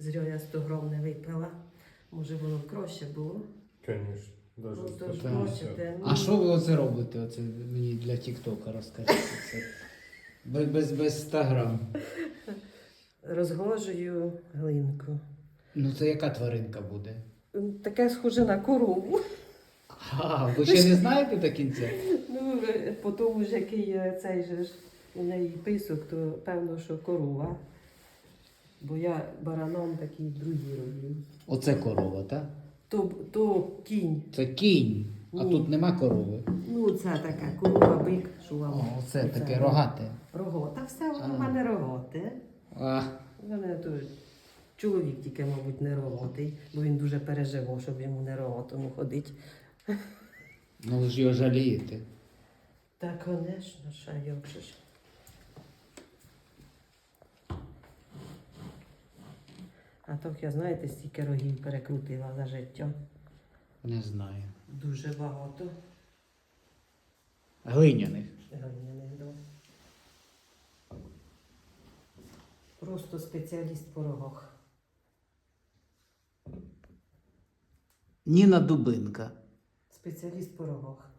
Зря я 100 грам не випила. Може воно краще було. Конечно. Даже Ну, то ж 150. бачите. ну, А що ви оце робите? Оце мені для Тіктока розкажіть. Це без, без, без 100 грам. Розглажую глинку. Ну це яка тваринка буде? Таке схоже на корову. А, ви ще не знаєте до кінця? Ну, е, по тому ж, який е, цей же ж у неї писок, то певно, що корова. Бо я бараном такий другі роблю. Оце корова, так? То, то кінь. Це кінь, а Ні. тут нема корови. Ну, це така корова, бик, що вам. О, оце таке рогате. Рогота, все воно в мене роготе. А, У мене то чоловік тільки, мабуть, не роготий, бо він дуже переживав, щоб йому не роготому ходити. ну ви ж його жалієте. Так, звісно, ще як же ж. А так я, знаєте, стільки рогів перекрутила за життя. Не знаю. Дуже багато. Глиняних. Глиняних дом. Просто спеціаліст по рогах. Ніна Дубинка. Спеціаліст по рогах.